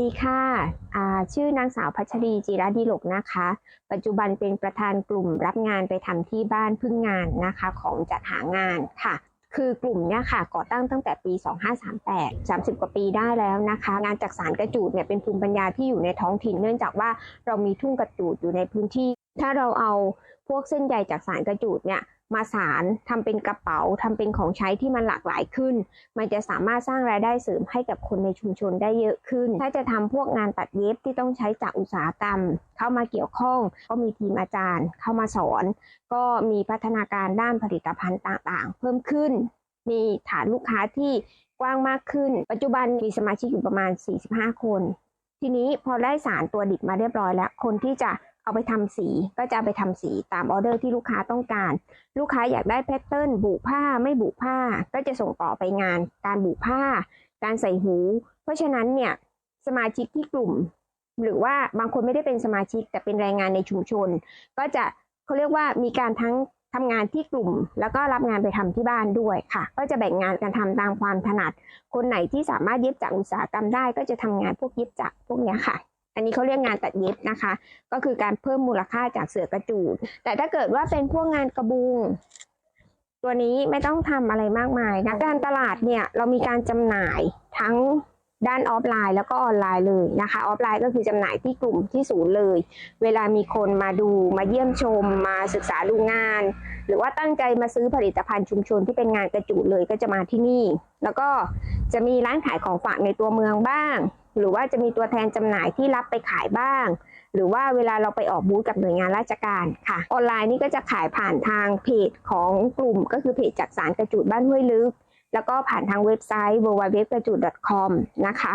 ดีค่ะชื่อนางสาวพัชรีจิราดีหลกนะคะ ปัจจุบันเป็นประธานกลุ่มรับงานไปทำที่บ้านพึ่งงานนะคะของจัดหางานค่ะคือกลุ่มเนี่ยค่ะก่อตั้งตั้งแต่ปี 2538 30 กว่าปีได้แล้วนะคะ งานจักสารกระจูดเนี่ยเป็นภูมิปัญญาที่อยู่ในท้องถิ่น เนื่องจากว่าเรามีทุ่งกระจูดอยู่ในพื้นที่ ถ้าเราเอาพวกเส้นใยจากสารกระจูดเนี่ย มาสารทำเป็นกระเป๋าทำเป็นของใช้ที่มันหลากหลายขึ้น มันจะสามารถสร้างรายได้เสริมให้กับคนในชุมชนได้เยอะขึ้น ถ้าจะทำพวกงานตัดเย็บที่ต้องใช้จากอุตสาหกรรม เข้ามาเกี่ยวข้อง ก็มีทีมอาจารย์ เข้ามาสอน ก็มีพัฒนาการด้านผลิตภัณฑ์ต่างๆ เพิ่มขึ้น มีฐานลูกค้าที่กว้างมากขึ้น ปัจจุบันมีสมาชิกอยู่ประมาณ 45 คน ทีนี้พอได้สารตัวดิบมาเรียบร้อยแล้ว คนที่จะ เอาไปทำสีก็จะไปทำสีตามออเดอร์ที่ลูกค้าต้องการ ลูกค้าอยากได้แพทเทิร์นบุผ้าไม่บุผ้า ก็จะส่งต่อไปงานการบุผ้า การใส่หู เพราะฉะนั้นเนี่ยสมาชิกที่กลุ่ม หรือว่าบางคนไม่ได้เป็นสมาชิกแต่เป็นแรงงานในชุมชน ก็จะเขาเรียกว่ามีการทั้งทำงานที่กลุ่ม แล้วก็รับงานไปทำที่บ้านด้วยค่ะ ก็จะแบ่งงานกันทำตามความถนัด คนไหนที่สามารถเย็บจากอุตสาหกรรมได้ก็จะทำงานพวกเย็บจากพวกนี้ค่ะ อันนี้เขาเรียกงานตัดเย็บนะคะ ก็คือการเพิ่มมูลค่าจากเสือกระจูด แต่ถ้าเกิดว่าเป็นพวกงานกระบุง ตัวนี้ไม่ต้องทำอะไรมากมายนะการตลาดเนี่ยเรามีการจำหน่ายทั้งด้านออฟไลน์แล้วก็ออนไลน์เลยนะคะ ออฟไลน์ก็คือจำหน่ายที่กลุ่มที่ศูนย์เลย เวลามีคนมาดูมาเยี่ยมชม มาศึกษาดูงาน หรือว่าตั้งใจมาซื้อผลิตภัณฑ์ชุมชนที่เป็นงานกระจุเลยก็จะมาที่นี่ แล้วก็จะมีร้านขายของฝากในตัวเมืองบ้าง หรือว่าจะมีตัวแทนจำหน่ายที่รับไปขายบ้าง หรือว่าเวลาเราไปออกบูธกับหน่วยงานราชการค่ะ ออนไลน์นี่ก็จะขายผ่านทางเพจของกลุ่ม ก็คือเพจจักสารกระจุดบ้านห้วยลึก แล้วก็ผ่านทางเว็บไซต์ www กระจุด .com นะคะ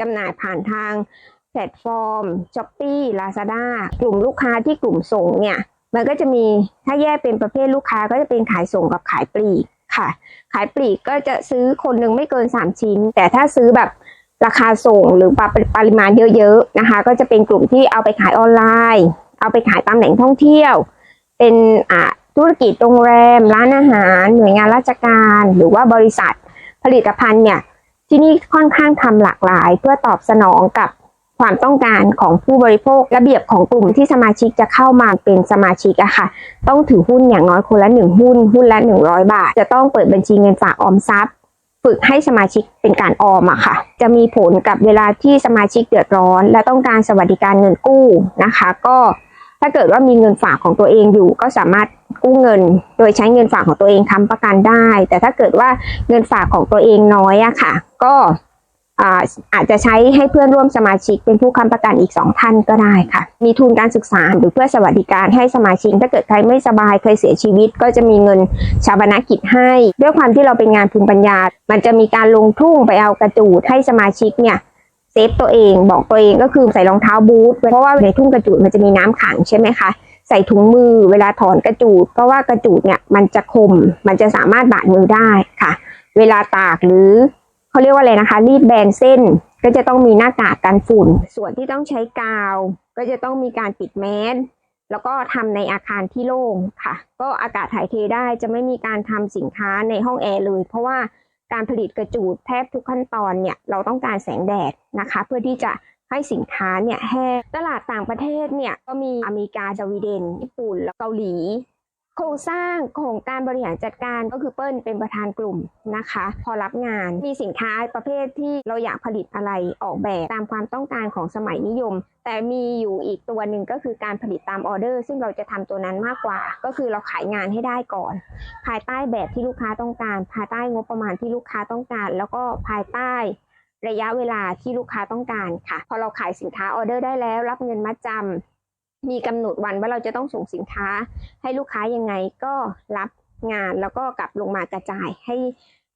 จำหน่ายผ่านทางแพลตฟอร์ม Shopee Lazada กลุ่มลูกค้าที่กลุ่มส่งเนี่ยมันก็จะมีถ้าแยกเป็นประเภทลูกค้าก็จะเป็นขายส่งกับขายปลีกค่ะ ขายปลีกก็จะซื้อคนหนึ่งไม่เกิน 3 ชิ้น แต่ถ้าซื้อแบบ ราคาส่งหรือปริมาณเยอะๆนะคะ ก็จะเป็นกลุ่มที่เอาไปขายออนไลน์ เอาไปขายตามแหล่งท่องเที่ยว เป็นอ่าธุรกิจโรงแรม ร้านอาหาร หน่วยงานราชการ หรือว่าบริษัทผลิตภัณฑ์เนี่ยที่นี่ค่อนข้างทำหลากหลาย เพื่อตอบสนองกับความต้องการของผู้บริโภคระเบียบของกลุ่มที่สมาชิกจะเข้ามาเป็นสมาชิกอะค่ะ ต้องถือหุ้นอย่างน้อยคนละหนึ่งหุ้น หุ้นละหนึ่งร้อยบาท จะต้องเปิดบัญชีเงินฝากออมทรัพย์ ฝึกให้สมาชิกเป็นการออมอะค่ะ จะมีผลกับเวลาที่สมาชิกเดือดร้อน และต้องการสวัสดิการเงินกู้นะคะ ก็ถ้าเกิดว่ามีเงินฝากของตัวเองอยู่ก็สามารถกู้เงิน โดยใช้เงินฝากของตัวเองค้ำประกันได้ แต่ถ้าเกิดว่าเงินฝากของตัวเองน้อยอะค่ะ ก็ อาอาจจะใช้ให้เพื่อนร่วมสมาชิกเป็นผู้ค้ำประกันอีกสองท่านก็ได้ค่ะ มีทุนการศึกษาหรือเพื่อสวัสดิการให้สมาชิก ถ้าเกิดใครไม่สบายเคยเสียชีวิต ก็จะมีเงินชาปนกิจให้ ด้วยความที่เราเป็นงานภูมิปัญญา มันจะมีการลงทุ่งไปเอากระจูดให้สมาชิกเนี่ยเซฟตัวเองบอกตัวเองก็คือใส่รองเท้าบูทเพราะว่าในทุ่งกระจูดมันจะมีน้ำขังใช่ไหมคะใส่ถุงมือเวลาถอนกระจูด เพราะว่ากระจูดเนี่ยมันจะคมมันจะสามารถบาดมือได้ค่ะ เวลาตากหรือ เขาเรียกว่าอะไรนะคะ รีดแบนเส้นก็จะต้องมีหน้ากากกันฝุ่น ส่วนที่ต้องใช้กาว ก็จะต้องมีการปิดแมสแล้วก็ทำในอาคารที่โล่งค่ะ ก็อากาศถ่ายเทได้จะไม่มีการทำสินค้าในห้องแอร์เลย เพราะว่าการผลิตกระจูดแทบทุกขั้นตอนเนี่ยเราต้องการแสงแดดนะคะ เพื่อที่จะให้สินค้าเนี่ยแห้งตลาดต่างประเทศเนี่ยก็มีอเมริกาสวีเดน ญี่ปุ่นแล้วเกาหลี โครงสร้างของการบริหารจัดการก็คือเปิ้ลเป็นประธานกลุ่มนะคะ พอรับงานมีสินค้าประเภทที่เราอยากผลิตอะไรออกแบบตามความต้องการของสมัยนิยม แต่มีอยู่อีกตัวหนึ่งก็คือการผลิตตามออเดอร์ ซึ่งเราจะทำตัวนั้นมากกว่า ก็คือเราขายงานให้ได้ก่อน ภายใต้แบบที่ลูกค้าต้องการ ภายใต้งบประมาณที่ลูกค้าต้องการ แล้วก็ภายใต้ระยะเวลาที่ลูกค้าต้องการค่ะ พอเราขายสินค้าออเดอร์ได้แล้ว รับเงินมัดจำ มีกำหนดวันว่าเราจะต้องส่งสินค้า ให้ลูกค้ายังไงก็รับงานแล้วก็กลับลงมากระจายให้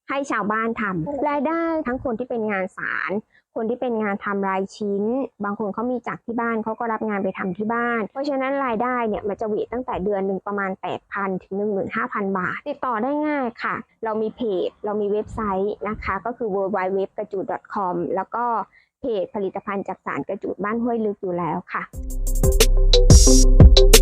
ให้ชาวบ้านทำรายได้ทั้งคนที่เป็นงานสาร คนที่เป็นงานทำรายชิ้น บางคนเขามีจากที่บ้านเขาก็รับงานไปทำที่บ้าน เพราะฉะนั้นรายได้เนี่ยมันจะเวทตั้งแต่เดือนหนึ่งประมาณ 8,000 ถึง 15,000 บาท ติดต่อได้ง่ายค่ะ เรามีเพจ เรามีเว็บไซต์นะคะ ก็คือ w w w กระจูด .com แล้วก็เพจผลิตภัณฑ์จากสารกระจูดบ้านห้วยลึกอยู่แล้วค่ะ Thank you.